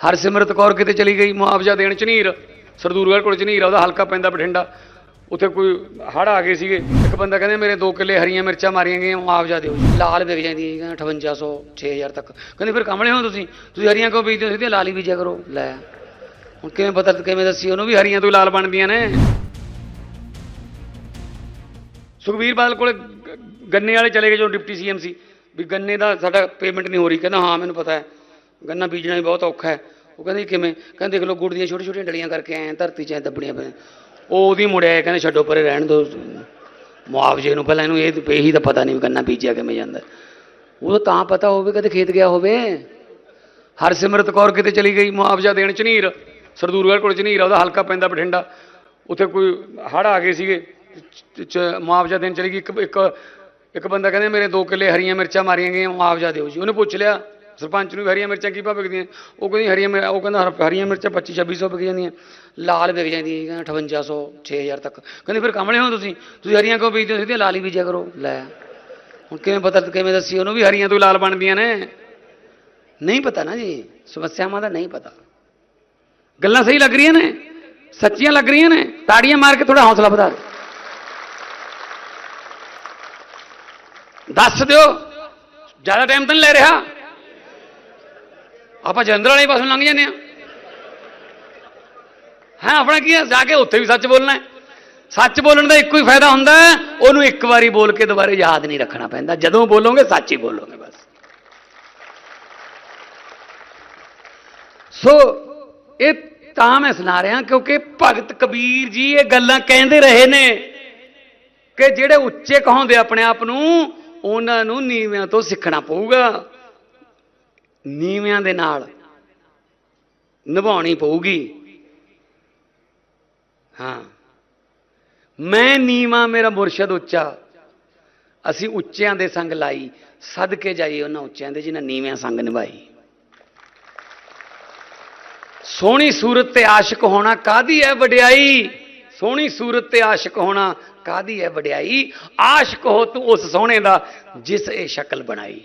ਹਰਸਿਮਰਤ ਕੌਰ ਕਿਤੇ ਚਲੀ ਗਈ, ਮੁਆਵਜ਼ਾ ਦੇਣ ਝਨੀਰ ਸਰਦੂਰਗੜ੍ਹ ਕੋਲ ਝਨੀਰ ਉਹਦਾ ਹਲਕਾ ਪੈਂਦਾ ਬਠਿੰਡਾ। ਉੱਥੇ ਕੋਈ ਹੜ ਆ ਗਏ ਸੀਗੇ, ਇੱਕ ਬੰਦਾ ਕਹਿੰਦੇ ਮੇਰੇ 2 ਕਿੱਲੇ ਹਰੀਆਂ ਮਿਰਚਾਂ ਮਾਰੀਆਂ ਗਈਆਂ, ਮੁਆਵਜ਼ਾ ਦਿਓ। ਜੀ। ਲਾਲ ਵਿਕ ਜਾਂਦੀ ਹੈ 5800 6000 ਤੱਕ। ਕਹਿੰਦੇ ਫਿਰ ਕਮਲੇ ਹੋ ਤੁਸੀਂ? ਤੁਸੀਂ ਹਰੀਆਂ ਕਿਉਂ ਬੀਜਦੇ ਹੋ? ਸਿੱਧੀਆਂ ਲਾਲ ਹੀ ਬੀਜਿਆ ਕਰੋ। ਲੈ, ਹੁਣ ਕਿਵੇਂ ਪਤਾ, ਕਿਵੇਂ ਦੱਸੀ ਉਹਨੂੰ ਵੀ ਹਰੀਆਂ ਤੋਂ ਹੀ ਲਾਲ ਬਣਦੀਆਂ ਨੇ? ਸੁਖਬੀਰ ਬਾਦਲ ਕੋਲੇ ਗੰਨੇ ਵਾਲੇ ਚਲੇ ਗਏ ਜੋ ਡਿਪਟੀ ਸੀਐਮ ਸੀ, ਵੀ ਗੰਨੇ ਦਾ ਸਾਡਾ ਪੇਮੈਂਟ ਨਹੀਂ ਹੋ ਰਹੀ। ਕਹਿੰਦਾ, ਹਾਂ, ਮੈਨੂੰ ਪਤਾ ਹੈ। ਗੰਨਾ ਬੀਜਣਾ ਵੀ ਬਹੁਤ ਔਖਾ ਹੈ। ਉਹ ਕਹਿੰਦੇ ਕਿਵੇਂ? ਕਹਿੰਦੇ ਦੇਖ ਲਓ, ਗੁੜ ਦੀਆਂ ਛੋਟੀ ਛੋਟੀਆਂ ਡਲੀਆਂ ਕਰਕੇ ਆਏ ਧਰਤੀ 'ਚ ਐਂ ਦੱਬਣੀਆਂ ਪਈਆਂ। ਉਹ ਉਹਦੀ ਮੁੜਿਆ ਕਹਿੰਦੇ ਛੱਡੋ ਪਰੇ ਰਹਿਣ ਦਿਓ ਮੁਆਵਜ਼ੇ ਨੂੰ ਪਹਿਲਾਂ ਇਹਨੂੰ ਇਹ ਇਹੀ ਤਾਂ ਪਤਾ ਨਹੀਂ ਵੀ ਗੰਨਾ ਬੀਜਿਆ ਕਿਵੇਂ ਜਾਂਦਾ। ਉਹ ਤਾਂ ਪਤਾ ਹੋਵੇ ਕਦੇ ਖੇਤ ਗਿਆ ਹੋਵੇ। ਹਰਸਿਮਰਤ ਕੌਰ ਕਿਤੇ ਚਲੀ ਗਈ ਮੁਆਵਜ਼ਾ ਦੇਣ ਝਨੀਰ। ਸਰਦੂਰਗੜ੍ਹ ਕੋਲ ਝਨੀਰ ਆ, ਉਹਦਾ ਹਲਕਾ ਪੈਂਦਾ ਬਠਿੰਡਾ। ਉੱਥੇ ਕੋਈ ਹੜ ਆ ਗਏ ਸੀਗੇ ਮੁਆਵਜ਼ਾ ਦੇਣ ਚਲੀ ਗਈ। ਇੱਕ ਇੱਕ ਇੱਕ ਬੰਦਾ ਕਹਿੰਦੇ ਮੇਰੇ 2 ਕਿੱਲੇ ਹਰੀਆਂ ਮਿਰਚਾਂ ਮਾਰੀਆਂ ਗਈਆਂ, ਮੁਆਵਜ਼ਾ ਦਿਓ ਜੀ। ਉਹਨੇ ਪੁੱਛ ਲਿਆ। ਸਰਪੰਚ ਨੂੰ ਵੀ ਹਰੀਆਂ ਮਿਰਚਾਂ ਕੀ ਭਾਅ ਵਿਕਦੀਆਂ? ਉਹ ਕਹਿੰਦੀ ਹਰੀਆਂ ਮਿਰ- ਉਹ ਕਹਿੰਦਾ ਹਰ- ਹਰੀਆਂ ਮਿਰਚਾਂ 25 2600 ਵਿਕ ਜਾਂਦੀਆਂ। ਲਾਲ ਵਿਕ ਜਾਂਦੀ ਹੈ 5800 6000 ਤੱਕ। ਕਹਿੰਦੇ ਫਿਰ ਕਮਲੇ ਹੋ ਤੁਸੀਂ? ਤੁਸੀਂ ਹਰੀਆਂ ਕਿਉਂ ਬੀਜਦੇ ਹੋ? ਸਿੱਧੀਆਂ ਲਾਲ ਹੀ ਬੀਜਿਆ ਕਰੋ। ਲੈ, ਹੁਣ ਕਿਵੇਂ ਪਤਾ, ਕਿਵੇਂ ਦੱਸੀ ਉਹਨੂੰ ਵੀ ਹਰੀਆਂ ਤੋਂ ਲਾਲ ਬਣਦੀਆਂ ਨੇ? ਨਹੀਂ ਪਤਾ ਨਾ ਜੀ, ਸਮੱਸਿਆਵਾਂ ਦਾ ਨਹੀਂ ਪਤਾ। ਗੱਲਾਂ ਸਹੀ ਲੱਗ ਰਹੀਆਂ ਨੇ? ਸੱਚੀਆਂ ਲੱਗ ਰਹੀਆਂ ਨੇ? ਤਾੜੀਆਂ ਮਾਰ ਕੇ ਥੋੜਾ ਹੌਸਲਾ ਵਧਾ ਦਿਓ। ਦੱਸ ਦਿਓ। ਜ਼ਿਆਦਾ ਟਾਈਮ ਤਾਂ ਨਹੀਂ ਲੈ ਰਿਹਾ। ਆਪਾਂ ਜਲੰਧਰ ਵਾਲੇ ਪਾਸੋਂ ਲੰਘ ਜਾਂਦੇ ਆ ਹਾਂ, ਆਪਣਾ ਕੀ ਹੈ? ਜਾ ਕੇ ਉੱਥੇ ਵੀ ਸੱਚ ਬੋਲਣਾ ਸੱਚ ਬੋਲਣ ਦਾ ਇੱਕੋ ਹੀ ਫਾਇਦਾ ਹੁੰਦਾ ਉਹਨੂੰ ਇੱਕ ਵਾਰੀ ਬੋਲ ਕੇ ਦੁਬਾਰੇ ਯਾਦ ਨਹੀਂ ਰੱਖਣਾ ਪੈਂਦਾ। ਜਦੋਂ ਬੋਲੋਗੇ, ਸੱਚ ਹੀ ਬੋਲੋਗੇ ਬਸ। ਸੋ, ਇਹ ਤਾਂ ਮੈਂ ਸੁਣਾ ਰਿਹਾ ਕਿਉਂਕਿ ਭਗਤ ਕਬੀਰ ਜੀ ਇਹ ਗੱਲਾਂ ਕਹਿੰਦੇ ਰਹੇ ਨੇ ਕਿ ਜਿਹੜੇ ਉੱਚੇ ਕਹਾਉਂਦੇ ਆਪਣੇ ਆਪ ਨੂੰ, ਉਹਨਾਂ ਨੂੰ ਨੀਵਿਆਂ ਤੋਂ ਸਿੱਖਣਾ ਪਊਗਾ। ਨੀਵਿਆਂ ਦੇ ਨਾਲ ਨਿਭਾਉਣੀ ਪਊਗੀ। ਹਾਂ। ਮੈਂ ਨੀਵਾਂ, ਮੇਰਾ ਮੁਰਸ਼ਦ ਉੱਚਾ। ਅਸੀਂ ਉੱਚਿਆਂ ਦੇ ਸੰਗ ਲਾਈ। ਸਦਕੇ ਜਾਈਏ ਉਹਨਾਂ ਉੱਚਿਆਂ ਦੇ ਜਿਨ੍ਹਾਂ ਨੀਵਿਆਂ ਸੰਗ ਨਿਭਾਈ। ਸੋਹਣੀ ਸੂਰਤ ਤੇ ਆਸ਼ਿਕ ਹੋਣਾ ਕਾਦੀ ਹੈ ਵਡਿਆਈ? ਸੋਹਣੀ ਸੂਰਤ ਤੇ ਆਸ਼ਿਕ ਹੋਣਾ ਕਾਦੀ ਹੈ ਵਡਿਆਈ? ਆਸ਼ਿਕ ਹੋ ਤੂੰ ਉਸ ਸੋਹਣੇ ਦਾ ਜਿਸ ਇਹ ਸ਼ਕਲ ਬਣਾਈ।